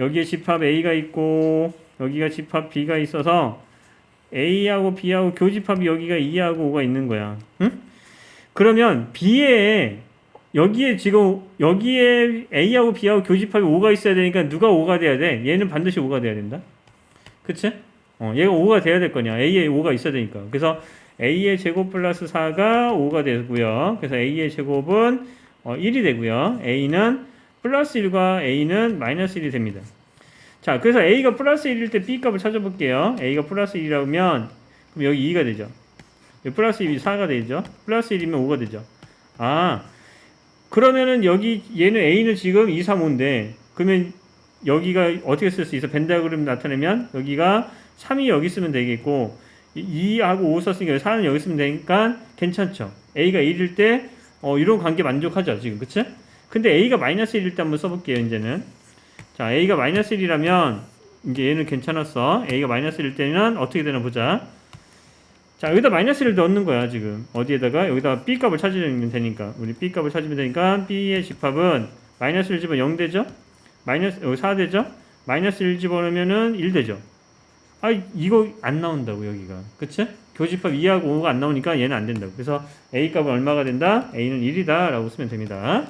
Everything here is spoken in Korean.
여기에 집합 A가 있고 여기가 집합 B가 있어서 A하고 B하고 교집합이 여기가 2하고 5가 있는 거야. 응? 그러면 B에 여기에 지금 여기에 A하고 B하고 교집합이 5가 있어야 되니까 누가 5가 돼야 돼? 얘는 반드시 5가 돼야 된다. 그치? 어, 얘가 5가 돼야 될 거냐. A에 5가 있어야 되니까. 그래서 A의 제곱 플러스 4가 5가 되고요. 그래서 A의 제곱은 어, 1이 되고요. A는 플러스 1과 A는 마이너스 1이 됩니다. 자, 그래서 A가 플러스 1일 때 B 값을 찾아볼게요. A가 플러스 1이라면 그럼 여기 2가 되죠. 여기 플러스 1이 4가 되죠. 플러스 1이면 5가 되죠. 아, 그러면은 여기 얘는 A는 지금 2, 3, 5인데 그러면 여기가 어떻게 쓸 수 있어? 벤다그램 나타내면 여기가 3이 여기 쓰면 되겠고 2하고 5 썼으니까 4는 여기 쓰면 되니까 괜찮죠. A가 1일 때 어, 이런 관계 만족하죠. 지금 그치? 근데 A가 마이너스 1일 때 한번 써볼게요. 이제는 자 A가 마이너스 1이라면 이제 얘는 괜찮았어. A가 마이너스 1일 때는 어떻게 되나 보자. 자 여기다 마이너스 1을 넣는 거야 지금 어디에다가 여기다 B 값을 찾으면 되니까 우리 B 값을 찾으면 되니까 B의 집합은 마이너스 1 집어 0 되죠? 마이너스 여기 4 되죠? 마이너스 1 집어넣으면은 1 되죠? 아 이거 안 나온다고 여기가 그치? 교집합 2하고 5가 안 나오니까 얘는 안 된다고 그래서 A 값은 얼마가 된다? A는 1이다 라고 쓰면 됩니다